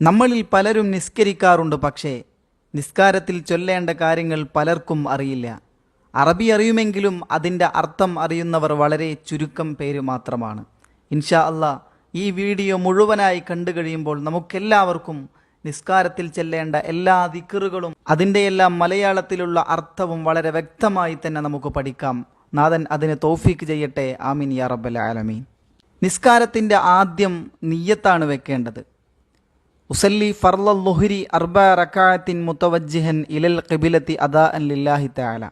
നമ്മളിൽ പലരും നിസ്കരിക്കാറുണ്ട് പക്ഷേ നിസ്കാരത്തിൽ ചൊല്ലേണ്ട കാര്യങ്ങൾ പലർക്കും അറിയില്ല. അറബി അറിയുമെങ്കിലും അതിന്റെ അർത്ഥം അറിയുന്നവർ വളരെ ചുരുക്കം പേര് മാത്രമാണ്. ഇൻഷാ അല്ല ഈ വീഡിയോ മുഴുവനായി കണ്ടു കഴിയുമ്പോൾ നമുക്കെല്ലാവർക്കും നിസ്കാരത്തിൽ ചെല്ലേണ്ട എല്ലാ ദിക്കറുകളും അതിന്റെ എല്ലാം മലയാളത്തിലുള്ള അർത്ഥവും വളരെ വ്യക്തമായി തന്നെ നമുക്ക് പഠിക്കാം. നാഥൻ അതിന് തോഫീക്ക് ചെയ്യട്ടെ. ആമീൻ യാ റബ്ബൽ ആലമീൻ. നിസ്കാരത്തിന്റെ ആദ്യം നീയത്താണ് വെക്കേണ്ടത്. ഉസല്ലി ഫർല ലുഹുരി അർബ റക്കായത്തിൻ മുത്തവജ്ജിഹൻ ഇലൽ ഖിബിലത്തി അദാ അൻ ലില്ലാഹി താല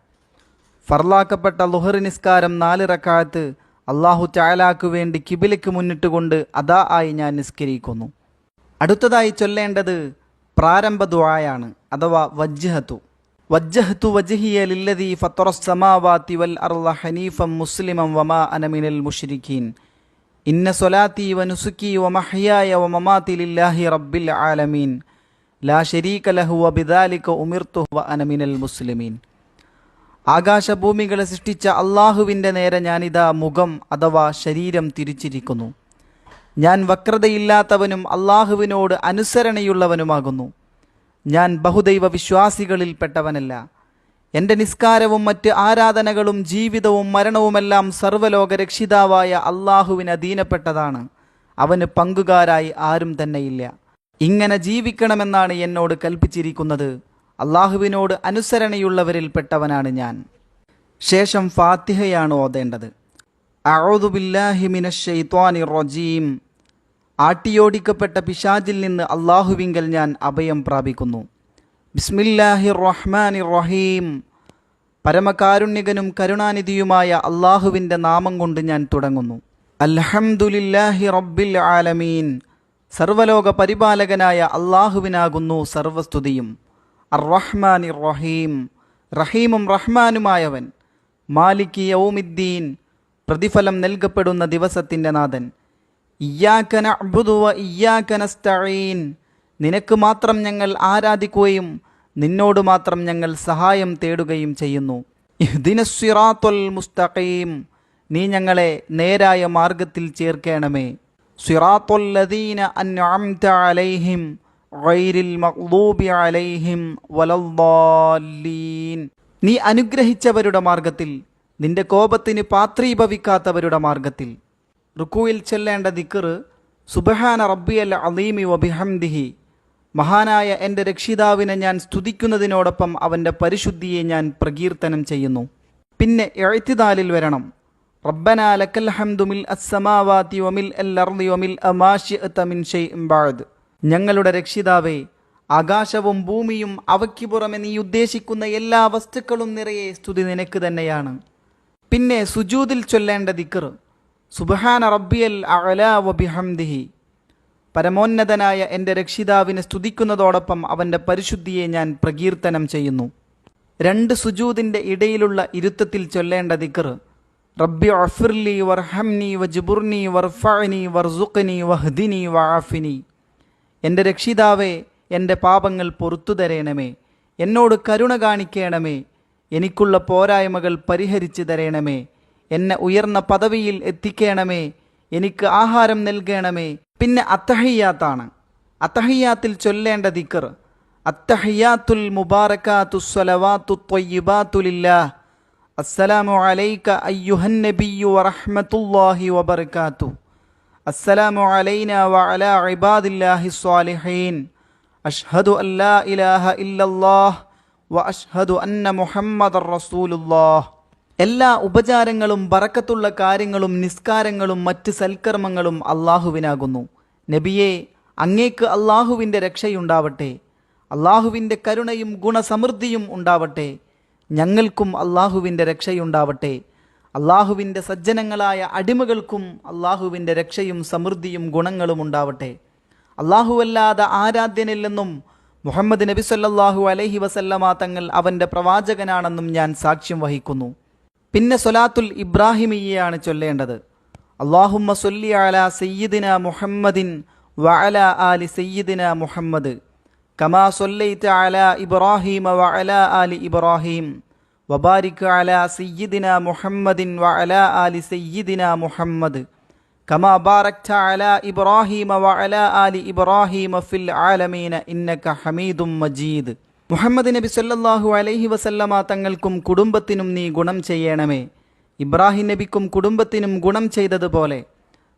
ഫർലാക്കപ്പെട്ട ലുഹർ നിസ്കാരം നാല് റക്കായത്ത് അള്ളാഹു ചായാലാക്കു വേണ്ടി കിബിലയ്ക്ക് മുന്നിട്ടുകൊണ്ട് അദാ ആയി ഞാൻ നിസ്കരിക്കുന്നു. അടുത്തതായി ചൊല്ലേണ്ടത് പ്രാരംഭ ദുആയാണ് അഥവാ വജ്ജഹത്തു. വജ്ജഹത്തു വജ്ഹിയ ലില്ലദീ ഫത്തറസ് സമാവാതി വൽ അർള ഹനീഫം മുസ്ലിമം വമാ അനമിനൽ മുഷ്രിഖീൻ. ഇന്ന സ്വലാത്തി വനുസുക്കി വമഹ്യായ വമമാതി ലില്ലാഹി റബ്ബിൽ ആലമീൻ. ലാ ശരീക ലഹു വ ബിദാലിക ഉമിർത്തു വ അനമിനൽ മുസ്ലിമീൻ. ആകാശഭൂമികളെ സൃഷ്ടിച്ച അള്ളാഹുവിന്റെ നേരെ ഞാനിതാ മുഖം അഥവാ ശരീരം തിരിച്ചിരിക്കുന്നു. ഞാൻ വക്രതയില്ലാത്തവനും അള്ളാഹുവിനോട് അനുസരണയുള്ളവനുമാകുന്നു. ഞാൻ ബഹുദൈവ വിശ്വാസികളിൽപ്പെട്ടവനല്ല. എന്റെ നിസ്കാരവും മറ്റ് ആരാധനകളും ജീവിതവും മരണവുമെല്ലാം സർവലോക രക്ഷിതാവായ അള്ളാഹുവിന് അധീനപ്പെട്ടതാണ്. അവന് പങ്കുകാരായി ആരും തന്നെയില്ല. ഇങ്ങനെ ജീവിക്കണമെന്നാണ് എന്നോട് കൽപ്പിച്ചിരിക്കുന്നത്. അള്ളാഹുവിനോട് അനുസരണയുള്ളവരിൽപ്പെട്ടവനാണ് ഞാൻ. ശേഷം ഫാത്തിഹയാണ് ഓതേണ്ടത്. റൊജീം. ആട്ടിയോടിക്കപ്പെട്ട പിശാജിൽ നിന്ന് അള്ളാഹുവിങ്കൽ ഞാൻ അഭയം പ്രാപിക്കുന്നു. ബിസ്മില്ലാഹി റഹ്മാൻ റഹീം പരമകാരുണ്യകനും കരുണാനിധിയുമായ അള്ളാഹുവിന്റെ നാമം കൊണ്ട് ഞാൻ തുടങ്ങുന്നു. അൽഹംദുലില്ലാഹി റബ്ബിൽ ആലമീൻ. സർവലോക പരിപാലകനായ അള്ളാഹുവിനാകുന്നു സർവസ്തുതിയും. അർ റഹ്മാൻ റഹീം റഹീമും റഹ്മാനുമായവൻ. മാലിക് യൗമിദ്ദീൻ. പ്രതിഫലം നൽകപ്പെടുന്ന ദിവസത്തിന്റെ നാഥൻ. ഇയ്യാക്കന അബുദുവ ഇയ്യാക്കനസ്തഈൻ നിനക്ക് മാത്രം ഞങ്ങൾ ആരാധിക്കുകയും നിന്നോട് മാത്രം ഞങ്ങൾ സഹായം തേടുകയും ചെയ്യുന്നു. ദിനസ്വിറാത്തൊൽ മുസ്തഖീം നീ ഞങ്ങളെ നേരായ മാർഗത്തിൽ ചേർക്കണമേ. സിറാത്തുല്ലദീന അൻഅംത അലൈഹിം ഗൈരിൽ മഗ്ദൂബി അലൈഹിം വലദ്ദാല്ലീൻ. നീ അനുഗ്രഹിച്ചവരുടെ മാർഗത്തിൽ നിന്റെ കോപത്തിന് പാത്രീഭവിക്കാത്തവരുടെ മാർഗത്തിൽ. റുക്കുവിൽ ചെല്ലേണ്ട ദിക്കറ് സുബഹാന റബ്ബിയൽ അലീമി വബിഹംദിഹി മഹാനായ എന്റെ രക്ഷിതാവിനെ ഞാൻ സ്തുതിക്കുന്നതിനോടൊപ്പം അവന്റെ പരിശുദ്ധിയെ ഞാൻ പ്രകീർത്തനം ചെയ്യുന്നു. പിന്നെ എഴുത്തിതാലിൽ വരണം. റബ്ബന ലക്കൽ ഹംദു മിൽ അസ്സമാവാതി വമിൽ അൽ അർദി ഞങ്ങളുടെ രക്ഷിതാവേ ആകാശവും ഭൂമിയും അവയ്ക്ക് പുറമെ നീ ഉദ്ദേശിക്കുന്ന എല്ലാ വസ്തുക്കളും നിറയെ സ്തുതി നിനക്ക് തന്നെയാണ്. പിന്നെ സുജൂതിൽ ചൊല്ലേണ്ട ദിക്കർ സുബഹാന റബ്ബിയൽ അഅലാ വബിഹംദിഹി പരമോന്നതനായ എന്റെ രക്ഷിതാവിനെ സ്തുതിക്കുന്നതോടൊപ്പം അവന്റെ പരിശുദ്ധിയെ ഞാൻ പ്രകീർത്തനം ചെയ്യുന്നു. രണ്ട് സുജൂതിന്റെ ഇടയിലുള്ള ഇരുത്തത്തിൽ ചൊല്ലേണ്ട ദിക്കർ റബ്ബി അഫിർലി വർഹംനി വജുബുർനി വർഫനി വർസുഖനി വഹ്ദിനി വാഫിനി എന്റെ രക്ഷിതാവേ എന്റെ പാപങ്ങൾ പൊറത്തു തരേണമേ എന്നോട് കരുണ കാണിക്കണമേ എനിക്കുള്ള പോരായ്മകൾ പരിഹരിച്ചു തരേണമേ എന്നെ ഉയർന്ന പദവിയിൽ എത്തിക്കണമേ എനിക്ക് ആഹാരം നൽകണമേ പിന്നെ അത്തഹയ്യാത്താണ്. അത്തഹയ്യാത്തിൽ ചൊല്ലേണ്ട ദിക്കർ അത്തഹയ്യാത്തുൽ മുബാറക്കാത്തു സ്വലവാത്തു അസ്സലാമു അലൈക അയ്യുഹൻ നബിയു വറഹ്മത്തുല്ലാഹി വബർക്കാത്തു അസ്സലാമു അലൈന വഅല ഇബാദില്ലാഹി സ്വാലിഹീൻ. അഷ്ഹദു അല്ലാ ഇലാഹ ഇല്ലല്ലാഹ് വ അഷ്ഹദു അന്ന മുഹമ്മദർ റസൂലുള്ളാഹ്. എല്ലാ ഉപചാരങ്ങളും ബറക്കത്തുള്ള കാര്യങ്ങളും നിസ്കാരങ്ങളും മറ്റ് സൽക്കർമ്മങ്ങളും അള്ളാഹുവിനാകുന്നു. നബിയെ അങ്ങേക്ക് അള്ളാഹുവിന്റെ രക്ഷയുണ്ടാവട്ടെ. അള്ളാഹുവിന്റെ കരുണയും ഗുണസമൃദ്ധിയും ഉണ്ടാവട്ടെ. ഞങ്ങൾക്കും അള്ളാഹുവിന്റെ രക്ഷയുണ്ടാവട്ടെ. അള്ളാഹുവിന്റെ സജ്ജനങ്ങളായ അടിമകൾക്കും അള്ളാഹുവിന്റെ രക്ഷയും സമൃദ്ധിയും ഗുണങ്ങളും ഉണ്ടാവട്ടെ. അള്ളാഹുവല്ലാതെ ആരാധ്യനില്ലെന്നും മുഹമ്മദ് നബി സല്ലാഹു അലഹി വസല്ലമ തങ്ങൾ അവന്റെ പ്രവാചകനാണെന്നും ഞാൻ സാക്ഷ്യം വഹിക്കുന്നു. പിന്നെ സൊലാത്തുൽ ഇബ്രാഹിമിയാണ് ചൊല്ലേണ്ടത്. അള്ളാഹുമ്മ സൊല്ലി അല സയ്യിദിന മുഹമ്മദിൻ വഅല ആലി സയ്യിദിന മുഹമ്മദ്. കമാ സൊല്ലൈത്ത് അല ഇബ്രാഹിമ വഅല ആലി ഇബ്രാഹിം. വബാരിക് അല സയ്യിദിന മുഹമ്മദിൻ വഅല ആലി സയ്യിദിന മുഹമ്മദ്. കമാ ബാറക്ത അല ഇബ്രാഹിമ വഅല ആലി ഇബ്രാഹിമ ഫിൽ ആലമീന ഇന്നക ഹമീദും മജീദ്. മുഹമ്മദ് നബി സല്ലാഹു അലൈഹി വസല്ലമ തങ്ങൾക്കും കുടുംബത്തിനും നീ ഗുണം ചെയ്യണമേ. ഇബ്രാഹിം നബിക്കും കുടുംബത്തിനും ഗുണം ചെയ്തതുപോലെ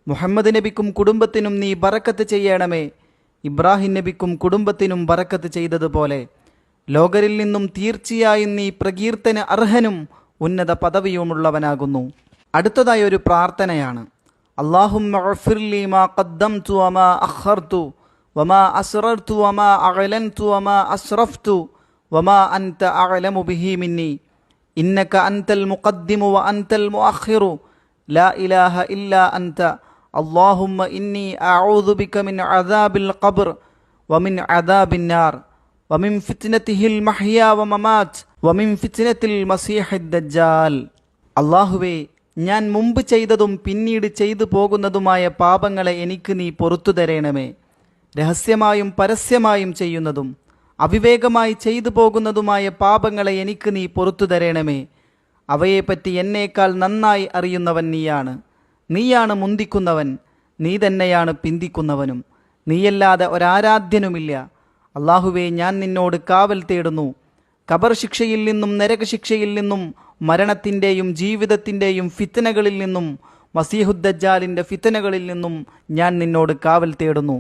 മുഹമ്മദ് നബിക്കും കുടുംബത്തിനും നീ ബറക്കത്ത് ചെയ്യണമേ. ഇബ്രാഹിം നബിക്കും കുടുംബത്തിനും ബറക്കത്ത് ചെയ്തതുപോലെ ലോകരിൽ നിന്നും തീർച്ചയായും നീ പ്രകീർത്തന അർഹനും ഉന്നത പദവിയുമുള്ളവനാകുന്നു. അടുത്തതായി ഒരു പ്രാർത്ഥനയാണ് ഖദ്ദംതു വമാ അഖർതു വമാ അസ്റർതു വമാ അഅലൻതു വമാ അസ്റഫ്തു വമാ അൻത അഅലമു ബിഹി മിന്നി ഇന്നക അൻതൽ മുഖദ്ദിമു വ അൻതൽ മുഅഖിറു ലാ ഇലാഹ ഇല്ലാ അൻത اللهم إني أعوذ بك من عذاب القبر ومن عذاب النار ومن فتنته المحيا وممات ومن فتنة المسيح الدجال അള്ളാഹുവേ ഞാൻ മുമ്പ് ചെയ്തതും പിന്നീട് ചെയ്തു പോകുന്നതുമായ പാപങ്ങളെ എനിക്ക് നീ പൊറത്തു തരേണമേ രഹസ്യമായും പരസ്യമായും ചെയ്യുന്നതും അവിവേകമായി ചെയ്തു പോകുന്നതുമായ പാപങ്ങളെ എനിക്ക് നീ പൊറത്തു തരേണമേ. അവയെപ്പറ്റി എന്നേക്കാൾ നന്നായി അറിയുന്നവൻ നീയാണ്. നീയാണ് മുന്തിക്കുന്നവൻ. നീ തന്നെയാണ് പിന്തിക്കുന്നവനും. നീയല്ലാതെ ഒരാരാധ്യനുമില്ല. അള്ളാഹുവേ ഞാൻ നിന്നോട് കാവൽ തേടുന്നു. കബർ ശിക്ഷയിൽ നിന്നും നരകശിക്ഷയിൽ നിന്നും മരണത്തിന്റെയും ജീവിതത്തിന്റെയും ഫിത്തനകളിൽ നിന്നും മസീഹുദ്ദജാലിന്റെ ഫിത്തനകളിൽ നിന്നും ഞാൻ നിന്നോട് കാവൽ തേടുന്നു.